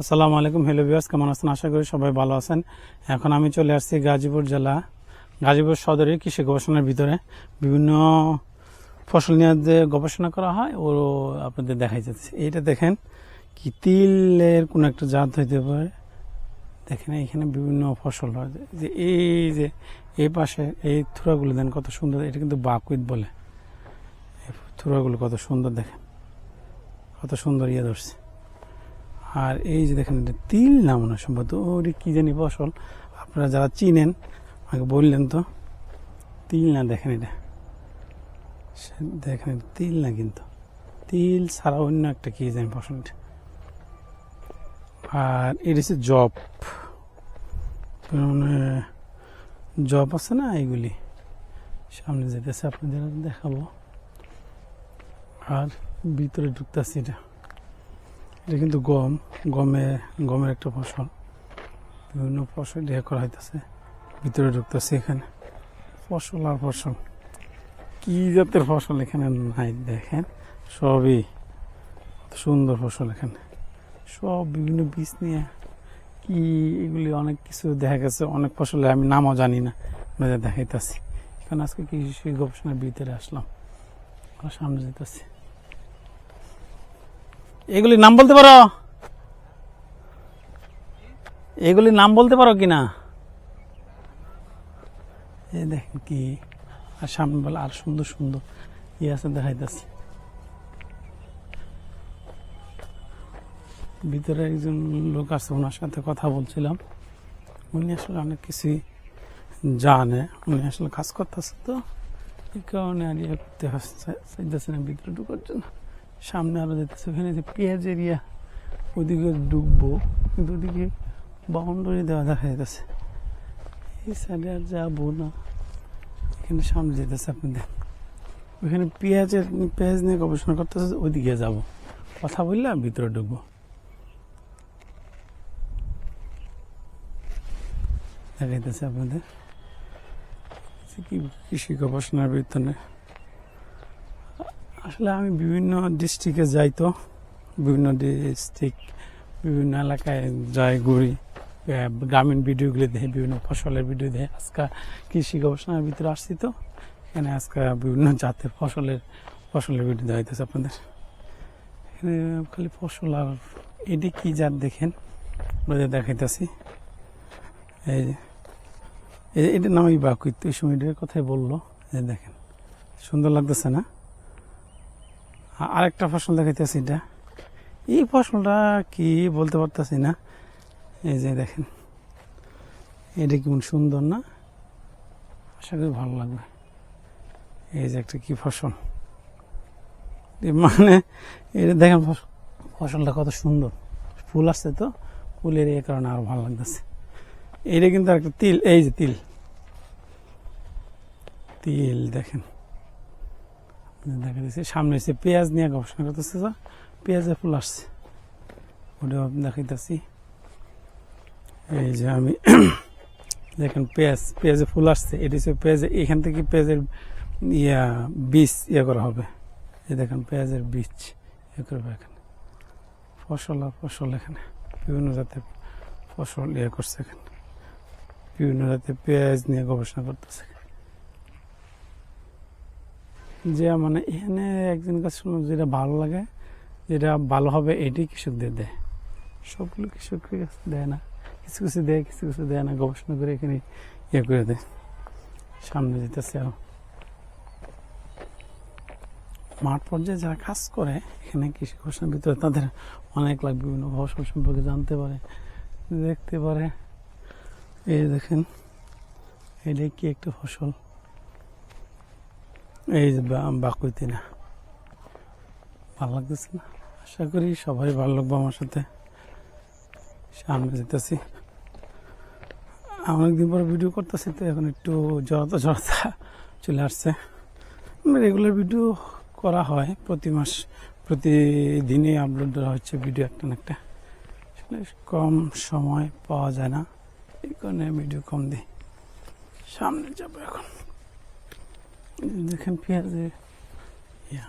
আসসালামু আলাইকুম। হ্যালো বিয়ার্স কেমন আছেন? আশা করি সবাই ভালো আছেন। এখন আমি চলে আসছি গাজীপুর জেলা, গাজীপুর সদরে কৃষি গবেষণার ভিতরে। বিভিন্ন ফসল নিয়ে যে গবেষণা করা হয়, ও আপনাদের দেখাই যাচ্ছে। এইটা দেখেন, কি তিলের কোনো একটা জাত হইতে পারে। দেখেন এখানে বিভিন্ন ফসল হয়। যে এই যে, এই পাশে এই থুরাগুলো দেন কত সুন্দর। এটা কিন্তু বাকুইত বলে। থুরাগুলো কত সুন্দর, দেখেন। কত সুন্দর ইয়ে ধরছে। আর এই যে দেখেন, এটা তিল না মনে সম্ভবত। ওরে কী জানি ফসল? আপনারা যারা চিনেন, আমাকে বললেন তো। তিল না, দেখেন এটা। দেখেন, তিল না কিন্তু। তিল ছাড়া অন্য একটা কী জানি ফসল। আর এটা হচ্ছে জব। মানে জব আছে না এইগুলি সামনে যেতেছে, আপনাদের দেখাবো। আর ভিতরে ঢুকতেছে এটা। এটা কিন্তু গম, গমে, গমের একটা ফসল। বিভিন্ন ফসল ইয়ে করা হইতেছে, ভিতরে ঢুকতেছে এখানে। ফসল আর ফসল, কি জাতের ফসল এখানে নাই দেখেন? সবই সুন্দর ফসল এখানে। সব বিভিন্ন বীজ নিয়ে কি এগুলি অনেক কিছু দেখা গেছে, অনেক ফসলে আমি নামও জানি না, আপনাদের দেখাইতেছি। এখানে আজকে কৃষি গবেষণার ভিতরে আসলাম সামনে যেতেছি। এগুলির নাম বলতে পারো? এগুলির নাম বলতে পারো কি না এই দেখেন কি, আর সামনে বলে আর সুন্দর সুন্দর ইয়ে আছে দেখাইতেছে। ভিতরে একজন লোক আছে, ওনার সাথে কথা বলছিলাম। উনি আসলে অনেক কিছুই জানে, উনি আসলে কাজ করতেছে তো, এই কারণে আর ইয়ে করতে চাইতেছে না ভিতরে ঢুকার জন্য। সামনে আরও যেতেছে ওখানে যে পেঁয়াজ এরিয়া, ওদিকে ডুববো, কিন্তু ওদিকে বাউন্ডারি দেওয়া দেখা যাচ্ছে এই সাইডে আর যাব না। এখানে সামনে যেতেছে আপনাদের। ওইখানে পেঁয়াজের, পেঁয়াজ নিয়ে গবেষণা করতেছে ওইদিকে যাব। কথা বললে আর ভিতরে ঢুকবো দেখাইতেছে আপনাদের। কৃষি গবেষণার ভিতরে। আসলে আমি বিভিন্ন ডিস্ট্রিক্টে যাই তো, বিভিন্ন ডিস্ট্রিক্ট বিভিন্ন এলাকায় যাই, ঘুরি। গ্রামীণ ভিডিওগুলি দেখে, বিভিন্ন ফসলের ভিডিও দেখে। আজকে কৃষি গবেষণার ভিতরে আসছি তো, এখানে আজকে বিভিন্ন জাতের ফসলের ফসলের ভিডিও দেখাইতেছে আপনাদের। এখানে খালি ফসল আর এটি কি জাত দেখেন? আপনাদের দেখাইতেছি। এই এটার নামই বাকুইত, এই সময় কথাই বলল। দেখেন, সুন্দর লাগতেছে না? আরেকটা ফসল দেখাইতেছি এটা। এই ফসলটা কি বলতে পারতেছি না। এই যে দেখেন, এটা কেমন সুন্দর না? আশা করি ভালো লাগবে। এই যে একটা কি ফসল। মানে এটা দেখেন ফসলটা কত সুন্দর। ফুল আসছে তো, ফুলের এই কারণে আরও ভালো লাগতেছে। এটা কিন্তু একটা তিল, এই যে তিল। তিল দেখেন। দেখা যাচ্ছে, সামনে এসে পেঁয়াজ নিয়ে গবেষণা করতেছে তো পেঁয়াজের ফুল আসছে। আমি দেখাইতেছি। এই যে আমি দেখেন পেঁয়াজ, পেঁয়াজের ফুল আসছে। এটি হচ্ছে পেঁয়াজ, এখান থেকে পেঁয়াজের ইয়া, বীজ ইয়ে করা হবে। এই দেখেন পেঁয়াজের বীজ ইয়ে করবে এখানে। ফসল আর ফসল এখানে। বিভিন্ন জাতের ফসল ইয়ে করছে এখানে। বিভিন্ন জাতের পেঁয়াজ নিয়ে গবেষণা করতেছে যে মানে এখানে একজন কাছে শুনলাম যেটা ভালো লাগে, যেটা ভালো হবে এটাই কৃষকদের দেয়। সবগুলো কৃষকের কাছে দেয় না। কিছু কিছু দেয়, কিছু কিছু দেয় না। গবেষণা করে এখানে ইয়ে করে দেয়। সামনে যেতেছে আরও। মাঠ পর্যায়ে যারা কাজ করে, এখানে কৃষি গবেষণার ভিতরে তাদের অনেক লাভ, বিভিন্ন ফসল সম্পর্কে জানতে পারে, দেখতে পারে। এই দেখেন এটা কি একটা ফসল? এই বাকুইতি না ভালো লাগতেছে না? আশা করি সবাই ভালো লাগবে আমার সাথে। সামনে যেতেছি। অনেকদিন পর ভিডিও করতেছি, তো এখন একটু জড়তা জড়তা চলে আসছে। রেগুলার ভিডিও করা হয় প্রতি মাস, প্রতিদিনই আপলোড দেওয়া হচ্ছে ভিডিও একটা না একটা। কম সময় পাওয়া যায় না, এই কারণে ভিডিও কম দিই। সামনে যাব এখন। দেখেন পেঁয়াজের ইয়া